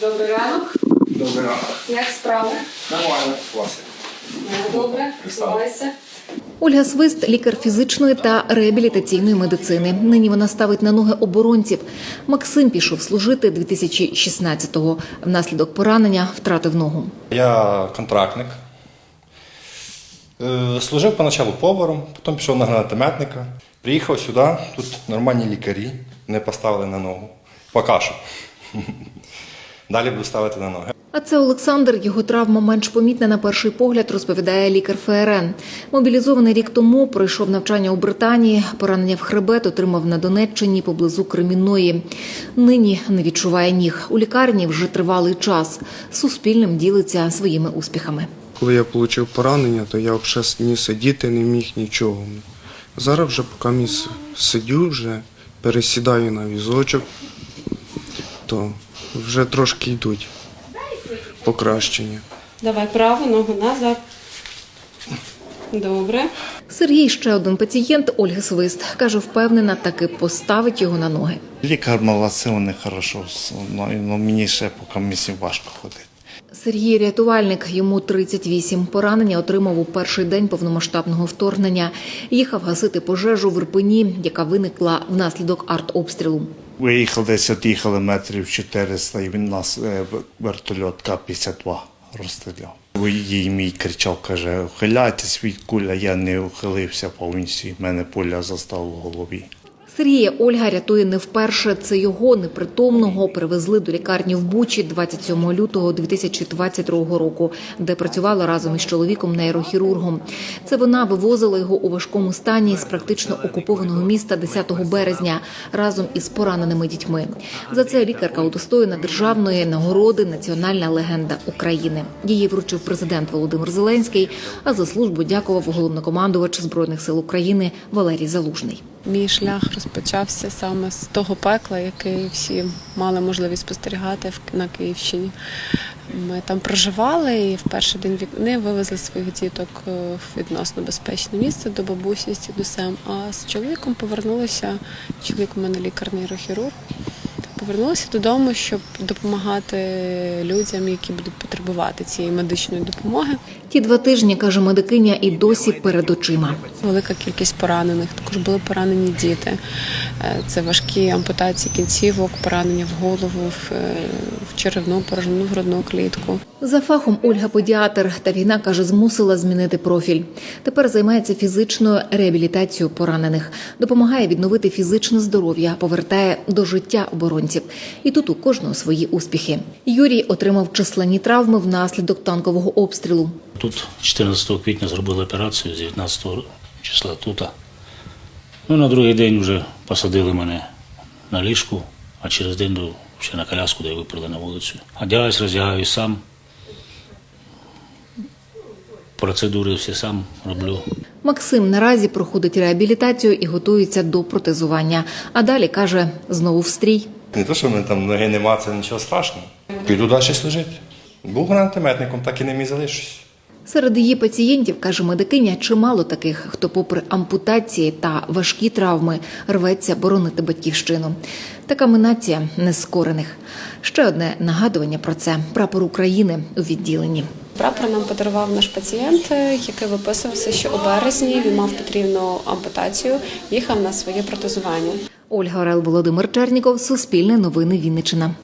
Добрий ранок. Добрий ранок. Як справи? Нормально, класи. Е, Добре, присувайся. Ольга Свист, лікар фізичної та реабілітаційної медицини. Нині вона ставить на ноги оборонців. Максим пішов служити 2016-го. Внаслідок поранення втратив ногу. Я контрактник. Е, Служив поначалу поваром, потім пішов на гранатометника. Приїхав сюди, тут нормальні лікарі, не поставили на ногу. Поки що. Далі буду ставити на ноги. А це Олександр. Його травма менш помітна на перший погляд, розповідає лікар ФРН. Мобілізований рік тому пройшов навчання у Британії. Поранення в хребет отримав на Донеччині поблизу Кремінної. Нині не відчуває ніг. У лікарні вже тривалий час. Суспільним ділиться своїми успіхами. Коли я отримав поранення, то я взагалі ні сидіти не міг нічого. Зараз вже поки міс сидю, вже пересідаю на візочок, то вже трошки йдуть покращення. Давай праву ногу назад. Добре. Сергій ще один пацієнт Ольги Свист каже, впевнена, таки поставить його на ноги. Лікар молодці, вони хорошо. Ну, мені ще поки місці важко ходити. Сергій рятувальник, йому 38. Поранення отримав у перший день повномасштабного вторгнення. Їхав гасити пожежу в Ірпені, яка виникла внаслідок артобстрілу. Виїхали десь, от'їхали метрів 400, і він нас е, вертольот К-52 розстріляв. Їй мій кричав, каже, ухиляйтесь від куля, я не ухилився повністю, в мене пуля застала в голові. Сергія Ольга рятує не вперше. Це його непритомного привезли до лікарні в Бучі 27 лютого 2022 року, де працювала разом із чоловіком нейрохірургом. Це вона вивозила його у важкому стані з практично окупованого міста 10 березня разом із пораненими дітьми. За це лікарка удостоєна державної нагороди Національна легенда України. Її вручив президент Володимир Зеленський. А за службу дякував головнокомандувач збройних сил України Валерій Залужний. Мій шлях розпочався саме з того пекла, який всі мали можливість спостерігати на Київщині. Ми там проживали і в перший день війни вивезли своїх діток е, в відносно безпечне місце до бабусі з дідусем. А з чоловіком повернулися. Чоловік у мене лікар нейрохірург. Повернулися додому, щоб допомагати людям, які будуть потребувати цієї медичної допомоги. Ті два тижні, каже медикиня, і досі перед очима. Велика кількість поранених. Також були поранені діти. Е, Це важкі ампутації кінцівок, поранення в голову, в, е, черевну порожнину, в грудну клітку. За фахом Ольга педіатр та війна каже, змусила змінити профіль. Тепер займається фізичною реабілітацією поранених, допомагає відновити фізичне здоров'я, повертає до життя оборонців. І тут у кожного свої успіхи. Юрій отримав численні травми внаслідок танкового обстрілу. Тут 14 квітня зробили операцію, з 19 числа тут. Ну, на другий день вже посадили мене на ліжку, а через день до- ще на коляску, де виперли на вулицю. Одягаюсь, роздягаюсь сам. Процедури всі сам роблю. Максим наразі проходить реабілітацію і готується до протезування. А далі каже знову в стрій. Не то, що в мене там ноги нема, це нічого страшного. Піду далі служити. Був гранатометником, так і ним і залишусь. Серед її пацієнтів, каже медикиня, чимало таких, хто, попри ампутації та важкі травми, рветься боронити батьківщину. Така минація нескорених. Ще одне нагадування про це прапор України у відділенні. Прапор нам подарував наш пацієнт, е, який виписувався, що у березні він мав потрібну ампутацію, їхав на своє протезування. Ольга Орел, Володимир Черніков, Суспільне новини Вінниччина.